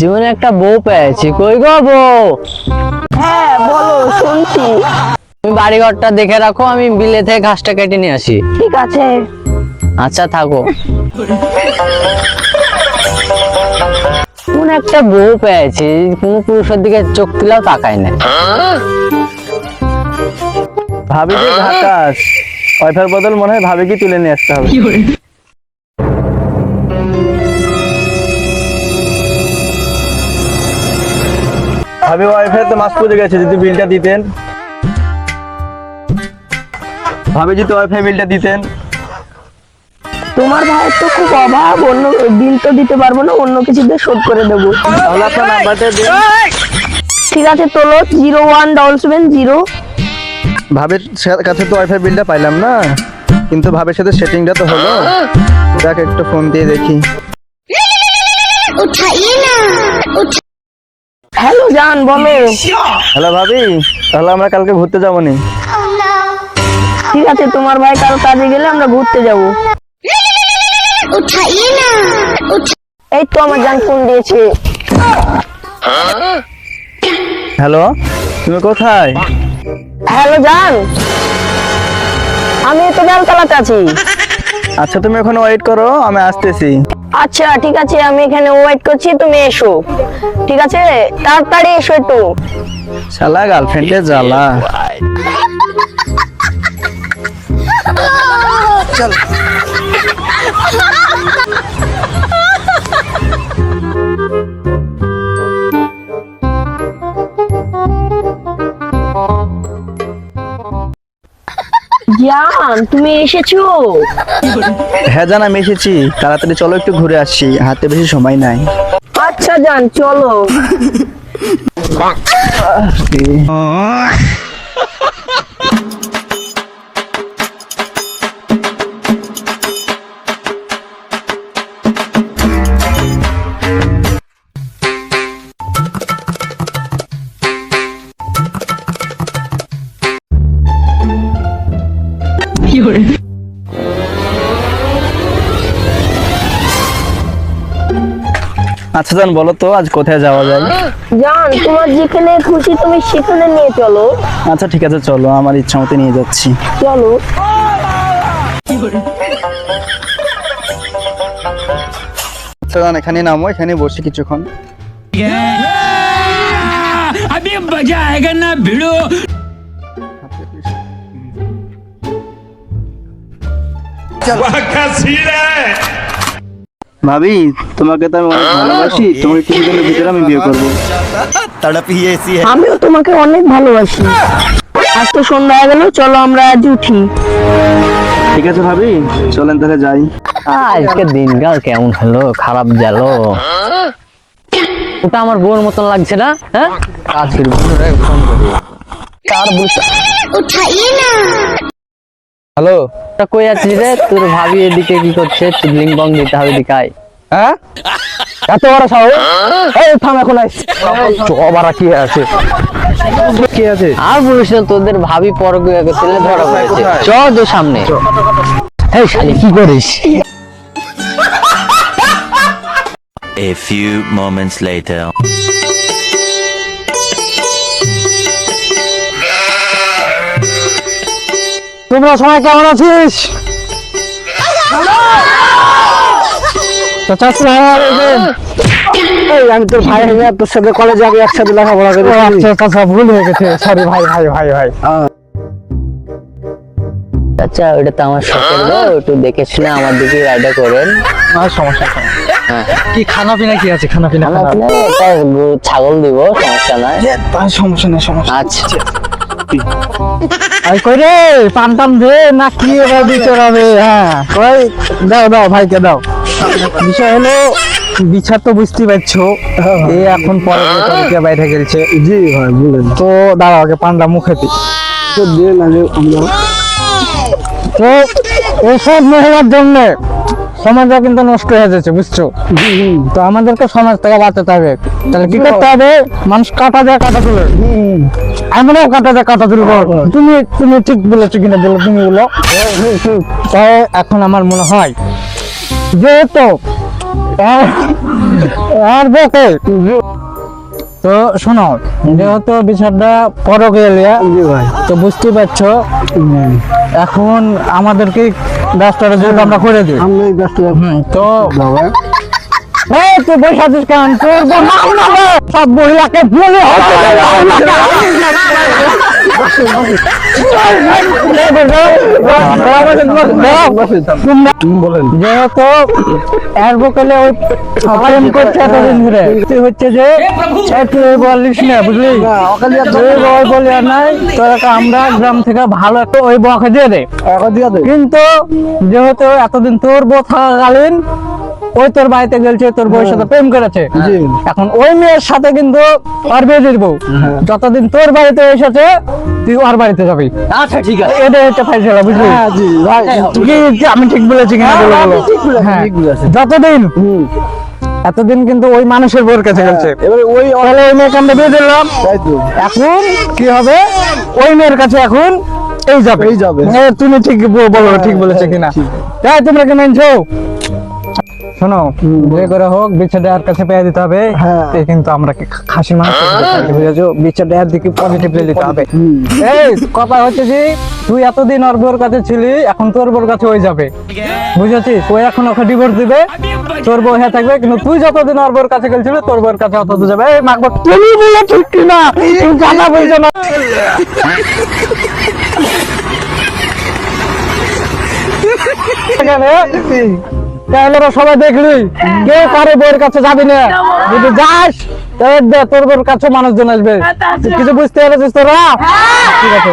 জীবনে একটা বউ পেয়েছি। কই গো বউ? হ্যাঁ বলো শুনছি। তুমি বাড়ি ঘরটা দেখে রাখো আমি বিলে থেকে ঘাসটা কেটে নিয়ে আসি। ঠিক আছে। আচ্ছা থাকো। কোন একটা বউ পেয়েছি কোনো পুরুষের দিকে চোখ দিলেও তাকায় না। ভাবি যে ঝাকাস ওয়াইফাই বদল মনে হয় ভাবি কি তুলে নিয়ে আসতে হবে। ভাবি ওয়াইফাই তো মাস পুজো গেছে যদি বিলটা দিতেন। ভাবি যদি ওয়াইফাই বিলটা দিতেন। তোমার ভাইয়ের তো খুব অভাব অন্য বিল তো দিতে পারব না অন্য কিছু দিয়ে শোধ করে দেবো। তাহলে আপনার নাম্বারটা দিন। ঠিক আছে তোলো zero one double seven zero. ভাবের কাছে তো ওয়াইফাই বিলটা পাইলাম না কিন্তু ভাবের সাথে সেটিংটা তো হলো। দেখ একটু ফোন দিয়ে দেখি। হ্যালো জান বলো। হ্যালো ভাবি তাহলে আমরা কালকে ঘুরতে যাব নি ঠিক আছে তোমার ভাই কাল কাজে গেলে আমরা ঘুরতে যাব। এই তো আমার জান ফোন দিয়েছে। হ্যালো তুমি কোথায়? হ্যালো জান। আমি তো বেলতলাতে আছি। আচ্ছা তুমি এখন ওয়েট করো আমি আসতেছি। আচ্ছা ঠিক আছে আমি এখানে ওয়েট করছি তুমি এসো। ঠিক আছে? তাড়াতাড়ি এসো একটু। শালা গার্লফ্রেন্ডে জ্বালা। জান তুমি এসেছ? হ্যাঁ জান আমি এসেছি। তাড়াতাড়ি চলো একটু ঘুরে আসছি। হাতে বেশি সময় নাই। আচ্ছা জান চলো। আচ্ছা জান বলো তো আজ কোথায় যাওয়া যায় জান তোমার যেখানে খুশি তুমি সেখানে নিয়ে চলো আচ্ছা ঠিক আছে চলো আমার ইচ্ছা মতো নিয়ে যাচ্ছি চলো আচ্ছা জান এখানে নামো এখানে বসে কিছুক্ষণ अभी मजा आएगा ना भिड़ो ভাবি তোমাকে তো আমি অনেক ভালোবাসি। তোমাকে কিছুদিনের ভিতরে আমি বিয়ে করব। আমিও তোমাকে অনেক ভালোবাসি। আজ তো সন্ধ্যা হয়ে গেল চলো আমরা আজ উঠি। ঠিক আছে ভাবি চলেন তাহলে যাই। আজকে দিনকাল কেমন হলো? খারাপ গেল? ওটা আমার বউর মতন লাগছে না হ্যাঁ? কাজ করি কার বুঝতে উঠাই না। হ্যালো? তা কই আছিস রে? তোর ভাবি এদিকে কি করছে? চিবলিং বং দিতে হবে দিকাই। হ্যাঁ? এত বড় সাহস? এই থাম এখন আইস চবারা কি আছে? কি আছে? আর বলিস না তোদের ভাবি পরকিয়া করছিল ধরা পড়েছে। চ তো সামনে। এই শালি। কি করিস? A few moments later. তোমরা সবাই কেমন আছিস? আমি তোর ভাই হয়ে তোর সাথে কলেজে আগে একসাথে লেখাপড়া করি আচ্ছা আচ্ছা ভুল হয়ে গেছে। সরি ভাই ভাই ভাই ভাই। আচ্ছা ওটা তো আমার শখের গো একটু দেখে শুনে আমার দিকে রাইডা করেন। আর সমস্যা নেই। হ্যাঁ। কি খানা পিনা কি আছে? খানা পিনা ছাগল দিব সমস্যা নাই। তার সমস্যা নেই সমস্যা আচ্ছা। আই কই রে? পান টান দে না কি এবার বিচার হবে? হ্যাঁ কই? দাও দাও ভাইকে দাও। বিষয় হলো বিচার তো বুঝতে পারছ। এ এখন পরে বাইরে গেছে জি ভাই বলেন। তো দাঁড়াও আগে পান্ডা মুখে দি তো দিয়ে না তো এসব জন্য সমাজটা কিন্তু নষ্ট হয়ে যাচ্ছে, বুঝছ? তো আমাদেরকে সমাজ থেকে বাঁচাতে হবে। তাহলে কি করতে হবে? মানুষ কাটা দেয় কাটা তুলে। আমরাও কাটা যায় কাটা তুলব। তুমি তুমি ঠিক বলেছ কিনা বলো, তুমি বলো। তাই এখন আমার মনে হয়, যেহেতু আর বকে তো শোনো যেহেতু বিষয়টা পরকে এলিয়া তো বুঝতে পারছ এখন আমাদেরকে রাস্তাটা যেহেতু আমরা করে দিই। তো এই তুই বসে আছিস কেন? তোর নাম না সব মহিলাকে বলে যেহেতু ওই প্রেম করছে এতদিন ধরে তুই হচ্ছে যে তুই বলিস না বুঝলি? তুই ওই বলি আর নাই আমরা গ্রাম থেকে ভালো একটা ওই বকে দিয়ে দে। কিন্তু যেহেতু এতদিন তোর বউ থাকাকালীন ওই তোর বাড়িতে গেছে তোর বউয়ের সাথে প্রেম করেছে। এখন ওই মেয়ের সাথে কিন্তু ওর বিয়ে দিয়ে যতদিন তোর বাড়িতে এসেছে তুই ওর বাড়িতে যাবি। আচ্ছা ঠিক আছে। এটা হচ্ছে ফাইসলা বুঝলি? কি কি আমি ঠিক বলেছি কিনা বলো হ্যাঁ যতদিন এতদিন কিন্তু ওই মানুষের বোর কাছে গেছে এবারে ওই তাহলে ওই মেয়েকে আমরা বিয়ে দিলাম। এখন কি হবে? ওই মেয়ের কাছে এখন এই যাবে। এই যাবে। তুমি ঠিক বলো ঠিক বলেছে কিনা। তাই তোমরা কি মানছো? শোনো যে করে হোক বিচ্ছা দেওয়ার কাছে পেয়ে দিতে হবে। কিন্তু আমরা কি খাসি মাংস বুঝেছ? বিচ্ছা দেওয়ার দিকে পজিটিভ দিতে হবে। এই কথা হচ্ছে যে তুই এতদিন ওর বোর কাছে ছিলি এখন তোর বোর কাছে ওই যাবে। বুঝেছিস ওই এখন ওকে ডিভোর্স দিবে তোর বউ হয়ে থাকবে কিন্তু তুই যতদিন ওর বোর কাছে গেছিলি তোর বোর কাছে অতদিন যাবে। এই মাগবো তুমি বলে ঠিক তুমি জানা বলছো না। এখানে তাহলে ওরা সবাই দেখলি? কেউ কারও বইয়ের কাছে যাবি না? যদি যাস তাহলে তোর বইয়ের কাছে মানুষজন আসবে। কিছু বুঝতে পেরেছিস তোরা? ঠিক আছে।